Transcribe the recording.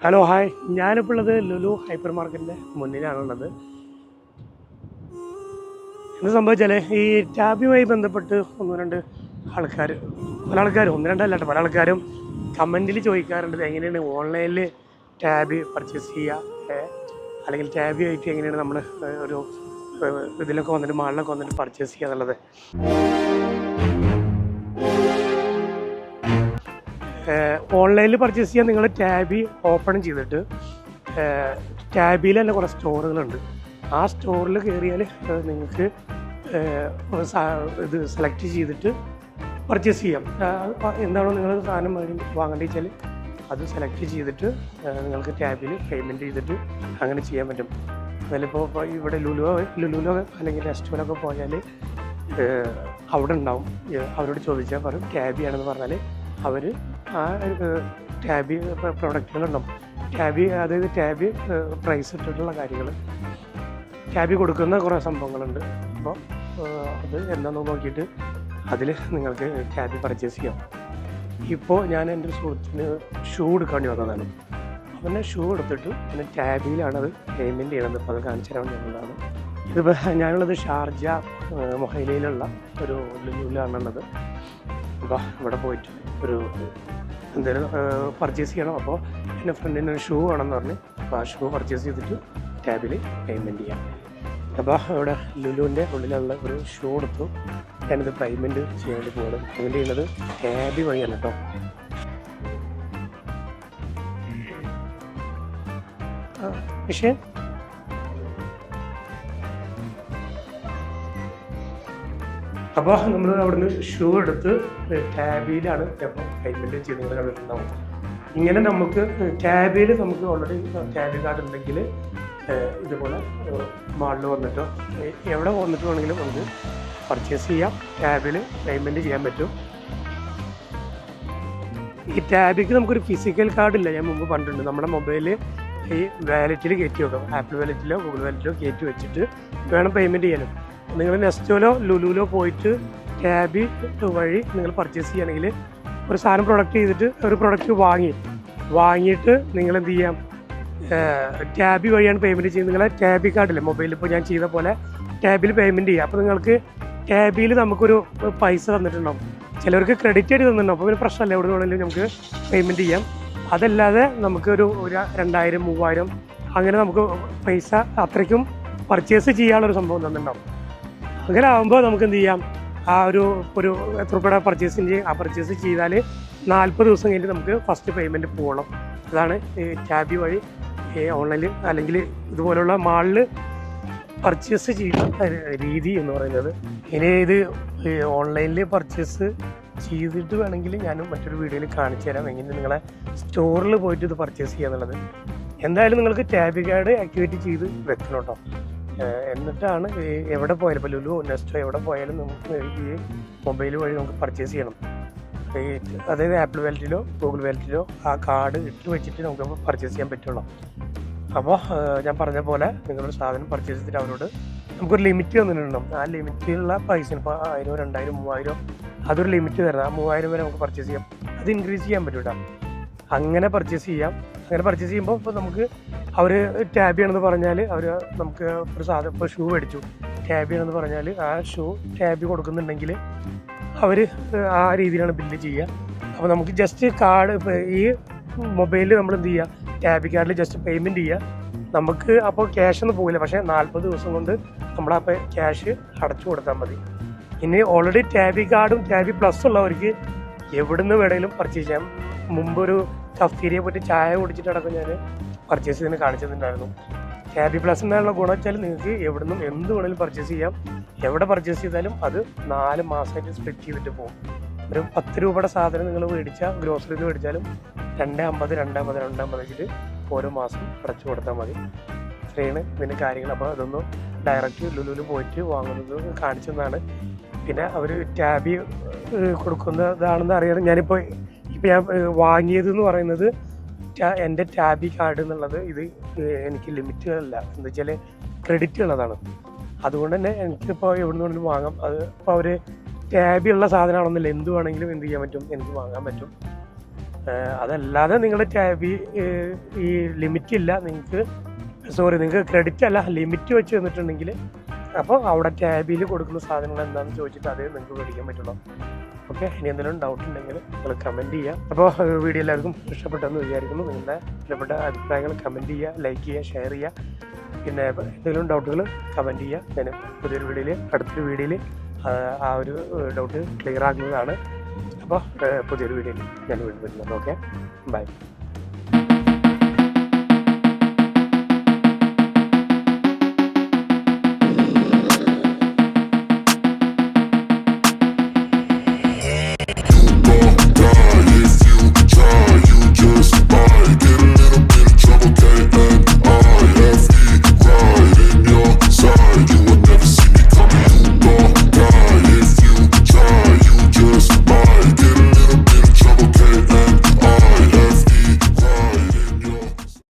Hello hi ഞാനിപ്പോൾ ഉള്ളത് Lulu hyper മാർക്കറ്റിന്റെ മുന്നിലാണുള്ളത്. എന്ത് സംഭവിച്ചാൽ ഈ ടാബിയുമായി ബന്ധപ്പെട്ട് ഒന്ന് രണ്ട് ആൾക്കാർ പല ആൾക്കാരും ഒന്ന് രണ്ടല്ല പല ആൾക്കാരും കമന്റിൽ ചോദിക്കാറുണ്ട് എങ്ങനെയാണ് ഓൺലൈനിൽ ടാബ് പർച്ചേസ് ചെയ്യുക അല്ലെങ്കിൽ ടാബ് ആയിട്ട് എങ്ങനെയാണ് നമ്മൾ ഒരു ഇതിലൊക്കെ വന്നിട്ട് മാളിലൊക്കെ വന്നിട്ട് പർച്ചേസ് ചെയ്യുക എന്നുള്ളത് ഓൺലൈനിൽ പർച്ചേസ് ചെയ്യാൻ നിങ്ങൾ ടാബി ഓപ്പൺ ചെയ്തിട്ട് ടാബിയിൽ തന്നെ കുറേ സ്റ്റോറുകളുണ്ട് ആ സ്റ്റോറിൽ കയറിയാൽ നിങ്ങൾക്ക് ഇത് സെലക്ട് ചെയ്തിട്ട് പർച്ചേസ് ചെയ്യാം. എന്താണോ നിങ്ങൾ സാധനം വാങ്ങേണ്ടത് വെച്ചാൽ അത് സെലക്ട് ചെയ്തിട്ട് നിങ്ങൾക്ക് ടാബിൽ പേയ്മെന്റ് ചെയ്തിട്ട് അങ്ങനെ ചെയ്യാൻ പറ്റും. അതിലിപ്പോൾ ഇവിടെ ലുലുവോ ലുലുലോ അല്ലെങ്കിൽ റെസ്റ്റോറന്റൊക്കെ പോയാൽ അവിടെ ഉണ്ടാവും. അവരോട് ചോദിച്ചാൽ പറയും ടാബി ആണെന്ന് പറഞ്ഞാൽ അവർ ആ ടാബി പ്രൊഡക്റ്റുകളുണ്ടാവും. ടാബി അതായത് ടാബി പ്രൈസ് ഇട്ടിട്ടുള്ള കാര്യങ്ങൾ ടാബി കൊടുക്കുന്ന കുറേ സംഭവങ്ങളുണ്ട്. അപ്പോൾ അത് എന്താണെന്ന് നോക്കിയിട്ട് അതിൽ നിങ്ങൾക്ക് ടാബി പർച്ചേസ് ചെയ്യാം. ഇപ്പോൾ ഞാൻ എന്റെ സുഹൃത്തിന് ഷൂ എടുക്കാൻ വേണ്ടി വന്നതാണ്. അവനെ ഷൂ എടുത്തിട്ട് പിന്നെ ടാബിയിലാണ് അത് പേയ്മെന്റ് ചെയ്യണത്. അപ്പോൾ അത് കാണിച്ചു തരാൻ വേണ്ടിയുള്ളതാണ് ഇതിപ്പോൾ ഞാനുള്ളത് ഷാർജ മൊഹൈലയിലുള്ള ഒരു ലുലുവിലാണുള്ളത് അപ്പോൾ ഇവിടെ പോയിട്ട് ഒരു എന്തെങ്കിലും പർച്ചേസ് ചെയ്യണം. അപ്പോൾ എന്റെ ഫ്രണ്ടിന് ഒരു ഷൂ വേണമെന്ന് പറഞ്ഞ് അപ്പോൾ ആ ഷൂ പർച്ചേസ് ചെയ്തിട്ട് ടാബിൽ പേയ്മെന്റ് ചെയ്യാം. അപ്പോൾ ഇവിടെ ലുലുവിന്റെ ഉള്ളിലുള്ള ഒരു ഷൂ എടുത്തു ഞാനിത് പേയ്മെന്റ് ചെയ്യാൻ വേണ്ടി പോകുന്നത് പേയ്മെന്റ് ചെയ്യുന്നത് ടാബി വഴിയാണ് കേട്ടോ പക്ഷേ അപ്പോൾ നമ്മൾ അവിടുന്ന് ഷൂ എടുത്ത് ടാബിയിലാണ് പേയ്മെന്റ് ചെയ്യുന്നത് കണ്ടിട്ടുണ്ടാവും ഇങ്ങനെ നമുക്ക് ടാബിൽ നമുക്ക് ഓൾറെഡി ടാബി കാർഡ് ഉണ്ടെങ്കിൽ ഇതുപോലെ മാളിൽ വന്നിട്ടോ എവിടെ വന്നിട്ട് വേണമെങ്കിലും നമുക്ക് പർച്ചേസ് ചെയ്യാം. ടാബിൽ പേയ്മെന്റ് ചെയ്യാൻ പറ്റും. ഈ ടാബിക്ക് നമുക്കൊരു ഫിസിക്കൽ കാർഡ് ഇല്ല. ഞാൻ മുമ്പ് പണ്ടുണ്ട് നമ്മുടെ മൊബൈലിൽ ഈ വാലറ്റിൽ കയറ്റി വെക്കാം ആപ്പിൾ വാലറ്റിലോ ഗൂഗിൾ വാലറ്റിലോ കയറ്റി വെച്ചിട്ട് വേണം പേയ്മെന്റ് ചെയ്യാനും നിങ്ങൾ നെസ്റ്റോലോ ലുലുലോ പോയിട്ട് ക്യാബി വഴി നിങ്ങൾ പർച്ചേസ് ചെയ്യുകയാണെങ്കിൽ ഒരു സാധനം പ്രൊഡക്റ്റ് ചെയ്തിട്ട് ഒരു പ്രൊഡക്റ്റ് വാങ്ങി. വാങ്ങിയിട്ട് നിങ്ങൾ എന്ത് ചെയ്യാം? ടാബി വഴിയാണ് പേയ്മെന്റ് ചെയ്യുന്നത്. നിങ്ങളെ ടാബി കാർഡില്ലേ മൊബൈലിൽ ഇപ്പോൾ ഞാൻ ചെയ്ത പോലെ ടാബിൽ പേയ്മെന്റ് ചെയ്യാം. അപ്പോൾ നിങ്ങൾക്ക് ടാബിയിൽ നമുക്കൊരു പൈസ തന്നിട്ടുണ്ടാവും. ചിലവർക്ക് ക്രെഡിറ്റ് ആയിട്ട് തന്നിട്ടുണ്ടാവും. അപ്പോൾ പിന്നെ പ്രശ്നമല്ല. എവിടെ നിന്നാണെങ്കിലും നമുക്ക് പേയ്മെന്റ് ചെയ്യാം. അതല്ലാതെ നമുക്കൊരു ഒരു രണ്ടായിരം മൂവായിരം അങ്ങനെ നമുക്ക് പൈസ അത്രയ്ക്കും പർച്ചേസ് ചെയ്യാനുള്ളൊരു സംഭവം തന്നിട്ടുണ്ടാവും. അങ്ങനെ ആകുമ്പോൾ നമുക്ക് എന്ത് ചെയ്യാം ആ ഒരു ഒരു എത്ര രൂപയുടെ പർച്ചേസിന്റെ ആ പർച്ചേസ് ചെയ്താൽ നാൽപ്പത് ദിവസം കഴിഞ്ഞിട്ട് നമുക്ക് ഫസ്റ്റ് പേയ്മെന്റ് പോകണം അതാണ് ടാബി വഴി ഓൺലൈനിൽ അല്ലെങ്കിൽ ഇതുപോലുള്ള മാളിൽ പർച്ചേസ് ചെയ്യുന്ന രീതി എന്ന് പറയുന്നത്. ഇനി ഇത് ഓൺലൈനിൽ പർച്ചേസ് ചെയ്തിട്ട് വേണമെങ്കിൽ ഞാൻ മറ്റൊരു വീഡിയോയിൽ കാണിച്ചു തരാം. എങ്ങനെ നിങ്ങളെ സ്റ്റോറിൽ പോയിട്ട് ഇത് പർച്ചേസ് ചെയ്യുക എന്നുള്ളത് എന്തായാലും നിങ്ങൾക്ക് ടാബി കാർഡ് ആക്ടിവേറ്റ് ചെയ്ത് വെക്കണം കേട്ടോ എന്നിട്ടാണ് എവിടെ പോയാലും ഇപ്പോൾ ലുലു നെസ്റ്റോ എവിടെ പോയാലും നമുക്ക് ഈ മൊബൈൽ വഴി നമുക്ക് പർച്ചേസ് ചെയ്യണം. അതായത് ആപ്പിൾ വാലറ്റിലോ ഗൂഗിൾ വാലറ്റിലോ ആ കാർഡ് ഇട്ട് വെച്ചിട്ട് നമുക്ക് പർച്ചേസ് ചെയ്യാൻ പറ്റുള്ളൂ. അപ്പോൾ ഞാൻ പറഞ്ഞ പോലെ നിങ്ങളൊരു സാധനം പർച്ചേസ് ചെയ്തിട്ട് അവരോട് നമുക്കൊരു ലിമിറ്റ് തന്നിട്ടുണ്ടാവും. ആ ലിമിറ്റിലുള്ള പൈസ ഇപ്പോൾ ആയിരം രണ്ടായിരം മൂവായിരം അതൊരു ലിമിറ്റ് തരണം ആ മൂവായിരം വരെ നമുക്ക് പർച്ചേസ് ചെയ്യാം. അത് ഇൻക്രീസ് ചെയ്യാൻ പറ്റൂട്ടോ. അങ്ങനെ പർച്ചേസ് ചെയ്യാം. അങ്ങനെ പർച്ചേസ് ചെയ്യുമ്പോൾ ഇപ്പോൾ നമുക്ക് അവർ ടാബി ആണെന്ന് പറഞ്ഞാൽ അവർ നമുക്ക് ഒരു സാധനം ഇപ്പോൾ ഷൂ മേടിച്ചു. ടാബി ആണെന്ന് പറഞ്ഞാൽ ആ ഷൂ ടാബി കൊടുക്കുന്നുണ്ടെങ്കിൽ അവർ ആ രീതിയിലാണ് ബില്ല് ചെയ്യുക. അപ്പോൾ നമുക്ക് ജസ്റ്റ് കാർഡ് ഈ മൊബൈലിൽ നമ്മൾ എന്ത് ചെയ്യുക ടാബി കാർഡിൽ ജസ്റ്റ് പേയ്മെന്റ് ചെയ്യുക. നമുക്ക് അപ്പോൾ ക്യാഷ് ഒന്നും പോകില്ല. പക്ഷേ നാൽപ്പത് ദിവസം കൊണ്ട് നമ്മൾ ക്യാഷ് അടച്ചു കൊടുത്താൽ മതി. ഇനി ഓൾറെഡി ടാബി കാർഡും ടാബി പ്ലസ് ഉള്ളവർക്ക് എവിടുന്ന് വേണമെങ്കിലും പർച്ചേസ് ചെയ്യാം. മുമ്പ് ഒരു കഫ്തീരിയെ പോയിട്ട് ചായ കുടിച്ചിട്ടടക്കം ഞാൻ പർച്ചേസ് ചെയ്തിന് കാണിച്ചിട്ടുണ്ടായിരുന്നു. പ്ലസ് എന്നുള്ള ഗുണം വെച്ചാൽ നിങ്ങൾക്ക് എവിടെ നിന്നും എന്ത് വേണമെങ്കിലും പർച്ചേസ് ചെയ്യാം. എവിടെ പർച്ചേസ് ചെയ്താലും അത് നാല് മാസമായിട്ട് സ്പ്ലിറ്റ് ചെയ്തിട്ട് പോകും. ഒരു പത്ത് രൂപയുടെ സാധനം നിങ്ങൾ മേടിച്ചാൽ ഗ്രോസറിയിൽ നിന്ന് മേടിച്ചാലും രണ്ട് അമ്പത് രണ്ട് അമ്പത് രണ്ട് അമ്പത് വെച്ചിട്ട് ഓരോ മാസം അടച്ചു കൊടുത്താൽ മതി. ഇത്രയാണ് ഇതിന്റെ കാര്യങ്ങൾ. അപ്പോൾ അതൊന്ന് ഡയറക്റ്റ് ലുലുവിൽ പോയിട്ട് വാങ്ങുന്നത് കാണിച്ചെന്നാണ് പിന്നെ അവർ ടാബി കൊടുക്കുന്നതാണെന്ന് അറിയാതെ ഞാനിപ്പോൾ ഇപ്പം ഞാൻ വാങ്ങിയത് വാങ്ങിയതെന്ന് പറയുന്നത് എന്റെ ടാബി കാർഡ് എന്നുള്ളത് ഇത് എനിക്ക് ലിമിറ്റുകളല്ല. എന്താ വെച്ചാൽ ക്രെഡിറ്റ് ഉള്ളതാണ്. അതുകൊണ്ട് തന്നെ എനിക്കിപ്പോൾ എവിടെ നിന്ന് വാങ്ങാം. അത് ഇപ്പോൾ അവർ ടാബി ഉള്ള സാധനമാണെന്നില്ല. എന്ത് വേണമെങ്കിലും എന്ത് ചെയ്യാൻ പറ്റും? എനിക്ക് വാങ്ങാൻ പറ്റും. അതല്ലാതെ നിങ്ങളുടെ ടാബി ഈ ലിമിറ്റ് ഇല്ല നിങ്ങൾക്ക് സോറി നിങ്ങൾക്ക് ക്രെഡിറ്റ് അല്ല ലിമിറ്റ് വെച്ച് തന്നിട്ടുണ്ടെങ്കിൽ അപ്പോൾ അവിടെ ടാബിയിൽ കൊടുക്കുന്ന സാധനങ്ങൾ എന്താണെന്ന് ചോദിച്ചിട്ട് അതേ നിങ്ങൾക്ക് മേടിക്കാൻ പറ്റുള്ളൂ. ഓക്കെ ഇനി എന്തെങ്കിലും ഡൗട്ട് ഉണ്ടെങ്കിൽ നിങ്ങൾ കമന്റ് ചെയ്യുക. അപ്പോൾ വീഡിയോ എല്ലാവർക്കും ഇഷ്ടപ്പെട്ടെന്ന് വിചാരിക്കുന്നു. നിങ്ങളുടെ ഇഷ്ടപ്പെട്ട അഭിപ്രായങ്ങൾ കമന്റ് ചെയ്യുക ലൈക്ക് ചെയ്യുക ഷെയർ ചെയ്യുക. പിന്നെ എന്തെങ്കിലും ഡൗട്ടുകൾ കമന്റ് ചെയ്യുക. പിന്നെ പുതിയൊരു വീഡിയോയിൽ അടുത്തൊരു വീഡിയോയിൽ ആ ഒരു ഡൗട്ട് ക്ലിയർ ആകുന്നതാണ്. അപ്പോൾ പുതിയൊരു വീഡിയോയിൽ ഞാൻ വീണ്ടും വരുന്നത് ഓക്കെ ബൈ